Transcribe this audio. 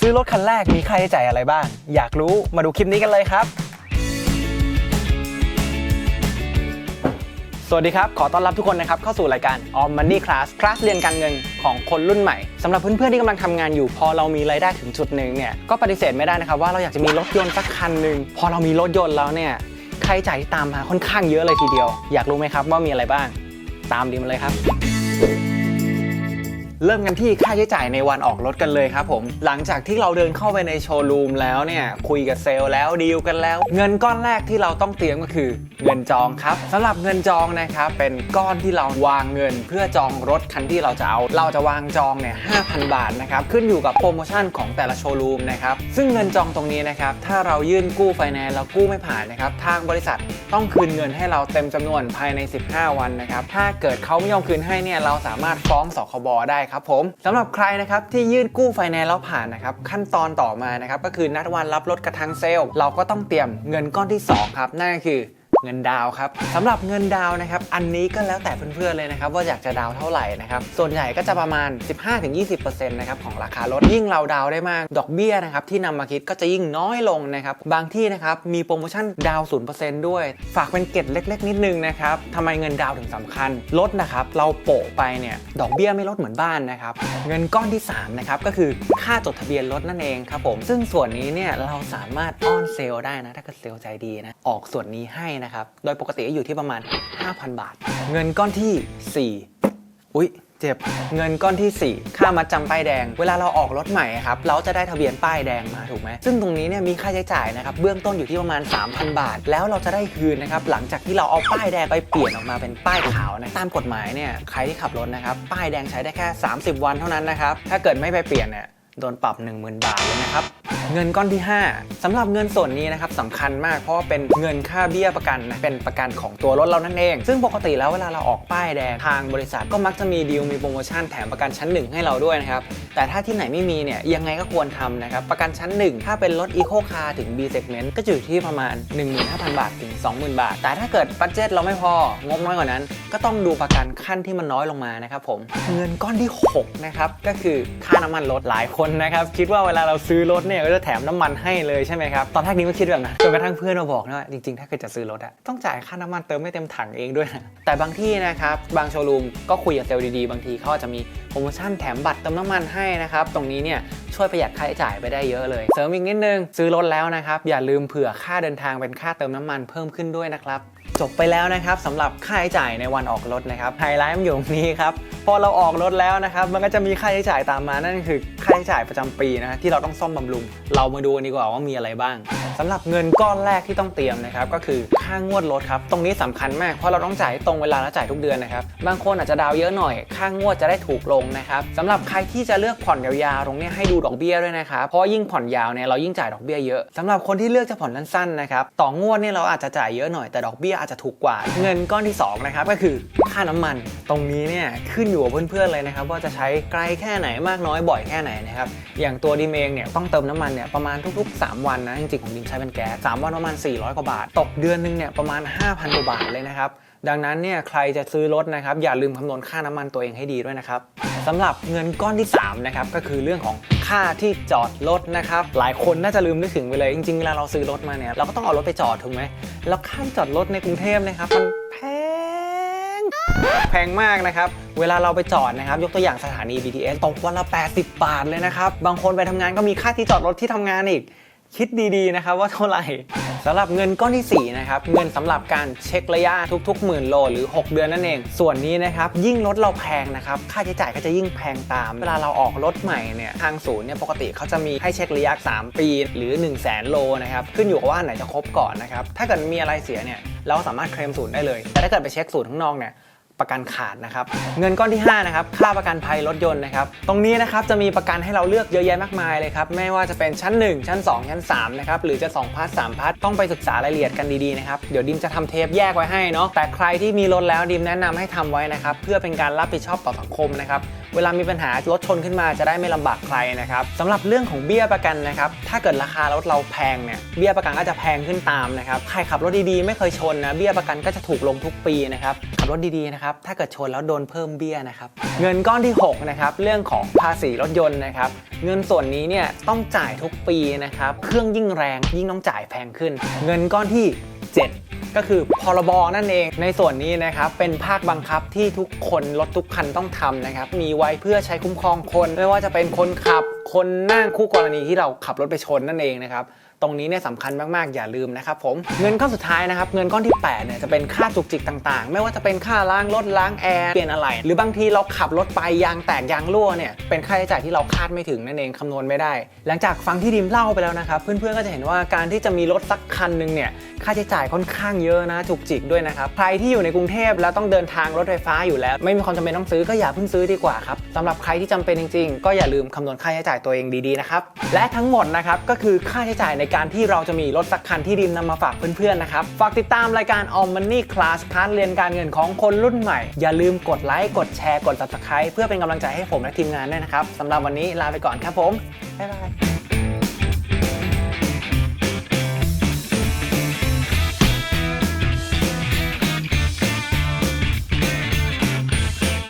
ซื้อรถคันแรกมีค่าใช้จ่ายอะไรบ้าง อยากรู้มาดูคลิปนี้กันเลยครับ สวัสดีครับ ขอต้อนรับทุกคนนะครับ เข้าสู่รายการ Om Money Class คลาสเรียนการเงินของคนรุ่นใหม่สำหรับเพื่อนๆที่กำลังทำงานอยู่ พอเรามีรายได้ถึงจุดหนึ่งเนี่ยก็ปฏิเสธไม่ได้นะครับว่าเราอยากจะมีรถยนต์สักคันหนึ่งพอเรามีรถยนต์แล้วเนี่ยค่าใช้จ่ายที่ตามมาค่อนข้างเยอะเลยทีเดียว อยากรู้ไหมครับว่ามีอะไรบ้าง ตามดีมาเลยครับ เริ่มกันที่ค่าใช้จ่ายในวันออกรถกันเลยครับผม หลังจากที่เราเดินเข้าไปในโชว์รูมแล้วเนี่ยคุยกับเซลล์แล้วดีลกันแล้ว เงินก้อนแรกที่เราต้องเตรียมก็คือเงินจองครับสำหรับเงินจองนะครับเป็นก้อนที่เราวางเงิน เพื่อจองรถคันที่เราจะเอา เราจะวางจองเนี่ย5,000 บาทนะครับขึ้นอยู่กับโปรโมชั่นของแต่ละโชว์รูมนะครับซึ่งเงินจองตรงนี้นะครับถ้าเรายื่นกู้ไฟแนนซ์แล้วกู้ไม่ผ่านนะครับทางบริษัทต้องคืนเงินให้เราเต็มจำนวนภายใน 15 วันนะครับถ้าเกิดเขาไม่ยอมคืนให้เนี่ยเราสามารถฟ้องสคบได้ครับผมสำหรับใครนะครับที่ยื่นกู้ไฟแนนซ์แล้วผ่านนะครับขั้นตอนต่อมานะครับก็คือนัดวันรับรถกระทังเซลล์เราก็ต้องเตรียมเงินก้อนที่สองครับนั่นก็คือ เงินดาวครับสำหรับเงินดาวนะครับอันนี้ก็แล้วแต่เพื่อนๆเลยนะครับว่าอยากจะดาวเท่าไหร่นะครับส่วนใหญ่ก็จะประมาณ 15-20%นะครับของราคารถยิ่งเราดาวได้มากดอกเบี้ยนะครับที่นำมาคิดก็จะยิ่งน้อยลงนะครับบางที่นะครับมีโปรโมชั่นดาวน์0%ด้วย ฝากเป็นเกร็ดเล็ก ๆ นิดนึงนะครับทำไมเงินดาวถึงสำคัญรถนะครับเราโปะไปเนี่ยดอกเบี้ยไม่ลดเหมือนบ้านนะครับเงินก้อนที่3นะครับก็คือค่าจดทะเบียนรถนั่นเองครับผมซึ่งส่วนนี้เนี่ยเราสามารถอ้อนเซลได้นะถ้าเกิดเซลใจดีนะออกส่วนนี้ให้นะครับ โดยปกติก็อยู่ที่ประมาณ 5,000 บาท เงินก้อนทีสี่4 อุ๊ยเจ็บเงินก้อนทีสี่ 4 ค่ามัดจำป้ายแดง เวลาเราออกรถใหม่ครับเราจะได้ทะเบียนป้ายแดงมาถูกไหมซึ่งตรงนี้เนี่ยมีค่าใช้จ่ายนะครับเบื้องต้นอยู่ที่ประมาณ 3,000 บาท แล้วเราจะได้คืนนะครับหลังจากที่เราเอาป้ายแดงไปเปลี่ยนออกมาเป็นป้ายขาวนะตามกฎหมายเนี่ยใครที่ขับรถนะครับป้ายแดงใช้ได้แค่ 30 วันเท่านั้นนะครับถ้าเกิดไม่ไปเปลี่ยนเนี่ยโดนปรับ 10,000 บาทเลยนะครับ เงินก้อนที่ 5สำหรับเงินส่วนนี้นะครับสำคัญมากเพราะว่าเป็นเงินค่าเบี้ยประกันนะเป็นประกันของตัวรถเรานั่นเอง ซึ่งปกติแล้วเวลาเราออกป้ายแดงทางบริษัทก็มักจะมีดีลมีโปรโมชั่นแถมประกันชั้นหนึ่งให้เราด้วยนะครับแต่ถ้าที่ไหนไม่มีเนี่ยยังไงก็ควรทำนะครับประกันชั้น 1 ถ้าเป็นรถ Eco Car ถึง B Segment ก็อยู่ที่ประมาณ 15,000 บาทถึง 20,000 บาท แต่ถ้าเกิดบัตเจ็ตเราไม่พองบน้อยกว่านั้น ก็ต้องดูประกันขั้นที่มันน้อยลงมานะครับผมเงินก้อนที่6นะครับก็คือค่าน้ำมันรถหลายคนนะครับคิดว่าเวลาเราซื้อรถเนี่ยก็จะแถมน้ำมันให้เลยใช่ไหมครับ ตอนแรกนี้ก็คิดแบบนั้นจนกระทั่งเพื่อนมาบอกนะว่าจริงๆ ถ้าเกิดจะซื้อรถอะต้องจ่ายค่าน้ำมันเติมไม่เต็มถังเองด้วยนะแต่บางที่นะครับบางโชว์รูมก็คุยกับเซลล์ดีๆ บางทีเขาอาจจะมีโปรโมชั่นแถมบัตรเติมน้ำมันให้นะครับตรงนี้เนี่ยช่วยประหยัดค่าใช้จ่ายไปได้เยอะเลย เสริมอีกนิดนึงซื้อรถแล้วนะครับอย่าลืมเผื่อค่าเดินทางเป็นค่าเติมน้ำมันเพิ่มขึ้นด้วยนะครับ จบไปแล้วนะครับสำหรับค่าใช้จ่ายในวันออกรถนะครับไฮไลท์มันอยู่ตรงนี้ครับพอเราออกรถแล้วนะครับมันก็จะมีค่าใช้จ่ายตามมานั่นคือค่าใช้จ่ายประจำปีนะที่เราต้องซ่อมบำรุง เรามาดูกันดีกว่าว่ามีอะไรบ้างสำหรับเงินก้อนแรกที่ต้องเตรียมนะครับก็คือค่างวดรถครับตรงนี้สำคัญมากเพราะเราต้องจ่ายตรงเวลาและจ่ายทุกเดือนนะครับบางคนอาจจะดาวเยอะหน่อย ค่างวดจะได้ถูกลงนะครับสำหรับใครที่จะเลือกผ่อนยาวๆตรงนี้ให้ดูดอกเบี้ยด้วยนะครับเพราะยิ่งผ่อนยาวเนี่ยเรายิ่งจ่ายดอกเบี้ยเยอะสำหรับคนที่เลือกจะผ่อนสั้นๆนะครับต่องวดเนี่ยเราอาจจะจ่ายเยอะหน่อยแต่ดอกเบี้ยอาจจะถูกกว่า เงินก้อนที่2นะครับก็คือค่าน้ำมัน ตรงนี้เนี่ยขึ้นอยู่กับเพื่อนๆเลยนะครับว่าจะใช้ไกลแค่ไหนมากน้อยบ่อยแค่ไหนนะครับอย่างตัวดิมเองเนี่ยต้องเติมน้ำมันเนี่ยประมาณทุกๆ 3 วันนะจริงๆของดิมใช้เป็นแก๊ส3วันประมาณ 400 กว่าบาท ตกเดือนนึงเนี่ยประมาณ 5,000กว่าบาทเลยนะครับ ดังนั้นเนี่ยใครจะซื้อรถนะครับอย่าลืมคำนวณค่าน้ำมันตัวเองให้ดีด้วยนะครับสำหรับเงินก้อนที่3นะครับก็คือเรื่องของค่าที่จอดรถนะครับหลายคนน่าจะลืมนึกถึงไปเลยจริงๆเวลาเราซื้อรถมาเนี่ยเราก็ต้องเอารถไปจอดถูกไหมแล้วค่าที่จอดรถในกรุงเทพนะครับมันแพงแพงมากนะครับเวลาเราไปจอดนะครับ ยกตัวอย่างสถานี BTS ตกวันละ 80 บาทเลยนะครับ บางคนไปทำงานก็มีค่าที่จอดรถที่ทำงานอีก คิดดีๆนะครับว่าเท่าไหร่สำหรับเงินก้อนที่ 4 นะครับ เงินสำหรับการเช็คระยะทุกๆหมื่นโลหรือ 6 เดือนนั่นเอง ส่วนนี้นะครับ ยิ่งรถเราแพงนะครับ ค่าใช้จ่ายก็จะยิ่งแพงตาม เวลาเราออกรถใหม่เนี่ยทางศูนย์เนี่ยปกติเขาจะมีให้เช็คระยะ 3 ปี หรือ 1 0 0 0 0แสนโลนะครับขึ้นอยู่กับว่าไหนจะครบก่อนนะครับถ้าเกิดมีอะไรเสียเนี่ยเราสามารถเคลมศูนย์ได้เลย แต่ถ้าเกิดไปเช็คศูนย์ข้างนอกเนี่ย ประกันขาดนะครับ เงินก้อนที่5นะครับค่าประกันภัยรถยนต์นะครับ ตรงนี้นะครับจะมีประกันให้เราเลือกเยอะแยะมากมายเลยครับ ไม่ว่าจะเป็นชั้น 1 ชั้น 2 ชั้น3นะครับหรือจะ2พาร์ท3พาร์ทต้องไปศึกษารายละเอียดกันดีๆนะครับเดี๋ยวดิมจะทำเทปแยกไว้ให้เนาะแต่ใครที่มีรถแล้วดิมแนะนำให้ทำไว้นะครับเพื่อเป็นการรับผิดชอบต่อสังคมนะครับ เวลามีปัญหารถชนขึ้นมาจะได้ไม่ลำบากใครนะครับสำหรับเรื่องของเบี้ยประกันนะครับถ้าเกิดราคารถเราแพงเนี่ยเบี้ยประกันก็จะแพงขึ้นตามนะครับใครขับรถดีๆไม่เคยชนนะเบี้ยประกันก็จะถูกลงทุกปีนะครับขับรถดีๆนะครับถ้าเกิดชนแล้วโดนเพิ่มเบี้ยนะครับเงินก้อนที่หกนะครับเรื่องของภาษีรถยนต์นะครับเงินส่วนนี้เนี่ยต้องจ่ายทุกปีนะครับเครื่องยิ่งแรงยิ่งต้องจ่ายแพงขึ้น เงินก้อนที่ 7 ก็คือพรบนั่นเอง ในส่วนนี้นะครับเป็นภาคบังคับที่ทุกคนรถทุกคันต้องทำนะครับมีไว้เพื่อใช้คุ้มครองคน ไม่ว่าจะเป็นคนขับ คนนั่งคู่กรณีที่เราขับรถไปชนนั่นเองนะครับ ตรงนี้เนี่ยสำคัญมากๆ อย่าลืมนะครับผม เงินก้อนสุดท้ายนะครับ เงินก้อนที่8เนี่ยจะเป็นค่าจุกจิกต่างๆ ไม่ว่าจะเป็นค่าล้างรถล้างแอร์เปลี่ยนอะไร หรือบางทีเราขับรถไปยางแตกยางรั่วเนี่ย เป็นค่าใช้จ่ายที่เราคาดไม่ถึงนั่นเองคำนวณไม่ได้ หลังจากฟังที่ดิมเล่าไปแล้วนะครับเพื่อนๆก็จะเห็นว่าการที่จะมีรถสักคันหนึ่งเนี่ยค่าใช้จ่ายค่อนข้างเยอะนะจุกจิกด้วยนะครับใครที่อยู่ในกรุงเทพแล้วต้องเดินทางรถไฟฟ้าอยู่แล้ว ไม่มีความจำเป็นต้องซื้อก็อย่าเพิ่งซื้อดีกว่าครับสำหรับใครที่จำเป็นจริงๆ ก็อย่าลืมคำนวณค่าใช้จ่ายตัวเองดีๆนะครับและทั้งหมดนะครับก็คือค่าใช้จ่ายในการที่เราจะมีรถสักคันที่ดิมนำมาฝากเพื่อนๆนะครับฝากติดตามรายการ All Money Class พาร์ทเรียนการเงินของคนรุ่นใหม่ อย่าลืมกดไลค์กดแชร์กด subscribe เพื่อเป็นกำลังใจให้ผมและทีมงานด้วยนะครับสำหรับวันนี้ลาไปก่อนครับผมบ๊ายบาย